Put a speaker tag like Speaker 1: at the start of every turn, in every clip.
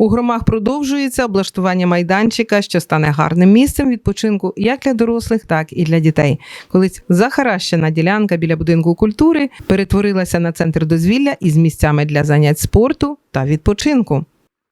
Speaker 1: У громах продовжується облаштування майданчика, що стане гарним місцем відпочинку як для дорослих, так і для дітей. Колись захаращена ділянка біля будинку культури перетворилася на центр дозвілля із місцями для занять спорту та відпочинку.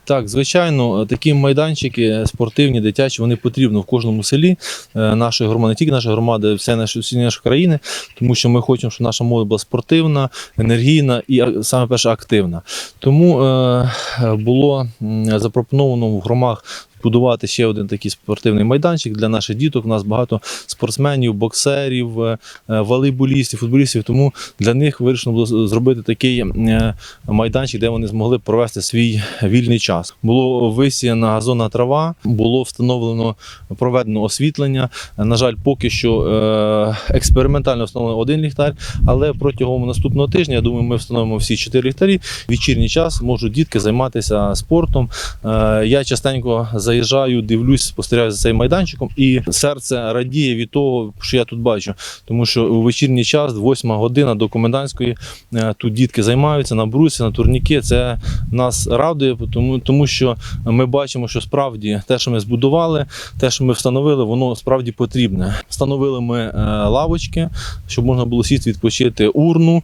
Speaker 2: Так, звичайно, такі майданчики спортивні, дитячі, вони потрібні в кожному селі е, нашої громади, не тільки нашої громади, все наші всі нашої країни, тому що ми хочемо, щоб наша молодь була спортивна, енергійна і саме перше активна. Тому е, було запропоновано в громах. Будувати ще один такий спортивний майданчик для наших діток. У нас багато спортсменів, боксерів, е, е, волейболістів, футболістів. Тому для них вирішено було зробити такий е, майданчик, де вони змогли провести свій вільний час. Було висіяна газонна трава, було встановлено проведено освітлення. На жаль, поки що експериментально встановлено один ліхтар, але протягом наступного тижня, я думаю, ми встановимо всі чотири ліхтарі. Вечірній час можуть дітки займатися спортом. Я частенько заїжджаю, дивлюсь, спостерігаю за цим майданчиком, і серце радіє від того, що я тут бачу. Тому що у вечірній час, 8 година до комендантської, е, тут дітки займаються на брусі, на турніки. Це нас радує, тому, тому що ми бачимо, що справді те, що ми збудували, те, що ми встановили, воно справді потрібне. Встановили ми е, лавочки, щоб можна було сісти відпочити урну. Е,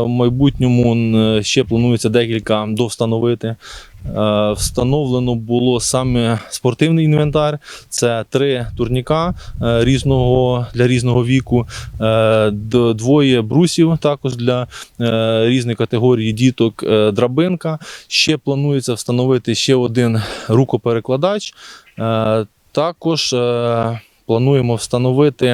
Speaker 2: в майбутньому ще планується декілька довстановити. Е, Встановлено було саме спортивний інвентар. Це три турніка е, різного для різного віку, е, двоє брусів також для різної категорії діток. Драбинка. Ще планується встановити ще один рукоперекладач. Також плануємо встановити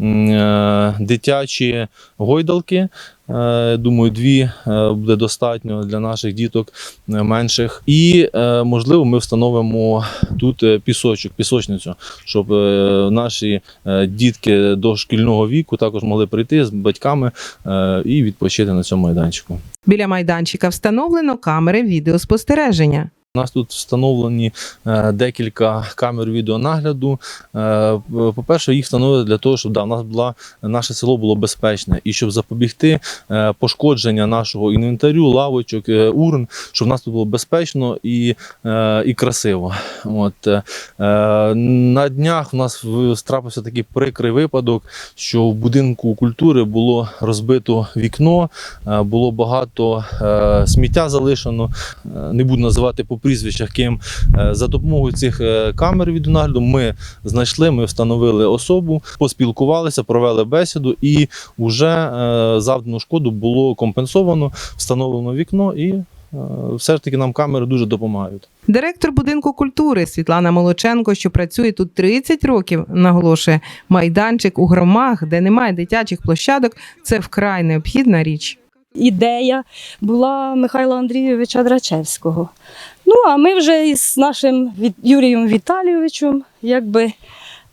Speaker 2: е, дитячі гойдалки. Е, Думаю, дві е, буде достатньо для наших діток менших. І можливо, ми встановимо тут пісочок, пісочницю, щоб наші дітки до шкільного віку також могли прийти з батьками і відпочити на цьому майданчику.
Speaker 1: Біля майданчика встановлено камери відеоспостереження.
Speaker 2: У нас тут встановлені е, декілька камер відеонагляду. Е, по-перше, їх встановили для того, щоб да, у нас була наше село було безпечне і щоб запобігти е, пошкодження нашого інвентарю, лавочок, урн, щоб в нас тут було безпечно і, і красиво. От, на днях у нас трапився такий прикрий випадок, що в будинку культури було розбито вікно, було багато сміття залишено. Не буду називати по прізвищах ким. Е, За допомогою цих е, камер відеонагляду ми знайшли, ми встановили особу, поспілкувалися, провели бесіду, і вже е, завдану шкоду було компенсовано, встановлено вікно, і все ж таки нам камери дуже допомагають.
Speaker 1: Директор будинку культури Світлана Молоченко, що працює тут 30 років, наголошує, майданчик у громах, де немає дитячих площадок, це вкрай необхідна річ.
Speaker 3: ідея була Михайла Андрійовича Драчевського. Ну, а ми вже із нашим Юрієм Віталійовичем якби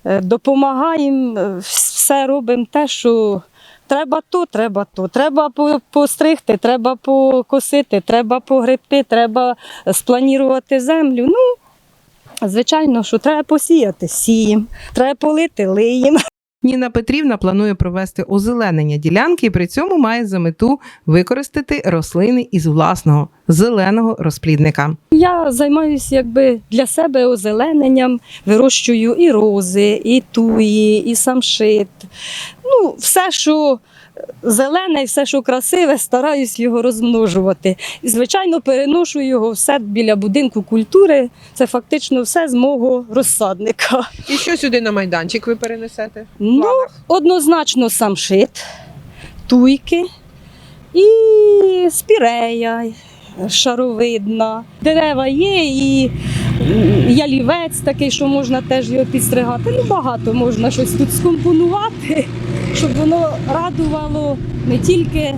Speaker 3: е, допомагаємо, е, все робимо те, що треба то, треба то. Треба постригти, треба покосити, треба погребти, треба спланувати землю. Ну, звичайно, що треба посіяти, сіємо, треба полити, лиємо.
Speaker 1: Ніна Петрівна планує провести озеленення ділянки і при цьому має за мету використати рослини із власного зеленого розплідника.
Speaker 3: Я займаюся якби для себе озелененням, вирощую і рози, і туї, і самшит. Ну, все, що зелене і все, що красиве, стараюсь його розмножувати. І, звичайно, переношу його все біля будинку культури. Це фактично все з мого розсадника.
Speaker 1: І що сюди на майданчик ви перенесете?
Speaker 3: Ну, однозначно самшит, туйки і спірея шаровидна. Дерева є і ялівець такий, що можна теж його підстригати. Ну, багато можна щось тут скомпонувати, щоб воно радувало не тільки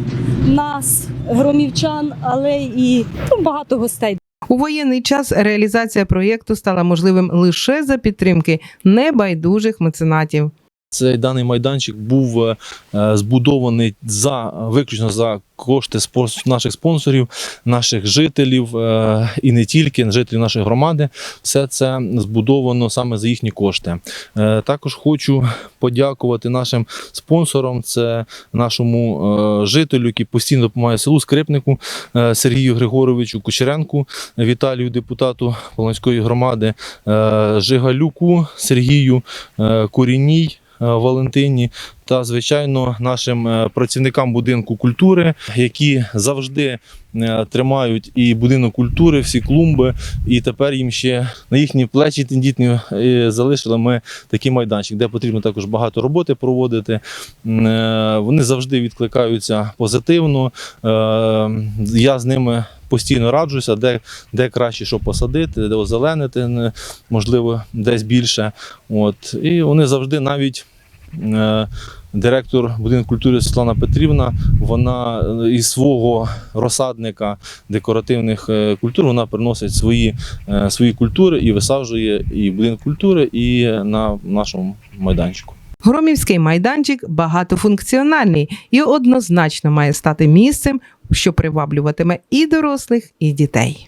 Speaker 3: нас, громівчан, але і ну, багато гостей.
Speaker 1: У воєнний час реалізація проєкту стала можливим лише за підтримки небайдужих меценатів.
Speaker 2: Цей даний майданчик був е, е, збудований за виключно за кошти наших спонсорів, наших жителів е, і не тільки жителів нашої громади. Все це збудовано саме за їхні кошти. Також хочу подякувати нашим спонсорам. Це нашому жителю, який постійно допомагає селу Скрипнику Сергію Григоровичу Кучеренку, Віталію, депутату Полонської громади, Жигалюку Сергію, Коріній. Е, Валентині та, звичайно, нашим е, працівникам будинку культури, які завжди е, тримають і будинок культури, всі клумби, і тепер їм ще на їхні плечі тендітні залишили ми такий майданчик, де потрібно також багато роботи проводити. Вони завжди відкликаються позитивно. Я з ними постійно раджуся, де, де краще що посадити, де озеленити, можливо, десь більше. От. І вони завжди навіть. е, Директор будинку культури Світлана Петрівна, вона е, із свого розсадника декоративних е, культур вона приносить свої, свої культури і висаджує і будинок культури, і на нашому майданчику.
Speaker 1: Громівський майданчик багатофункціональний і однозначно має стати місцем, що приваблюватиме і дорослих, і дітей.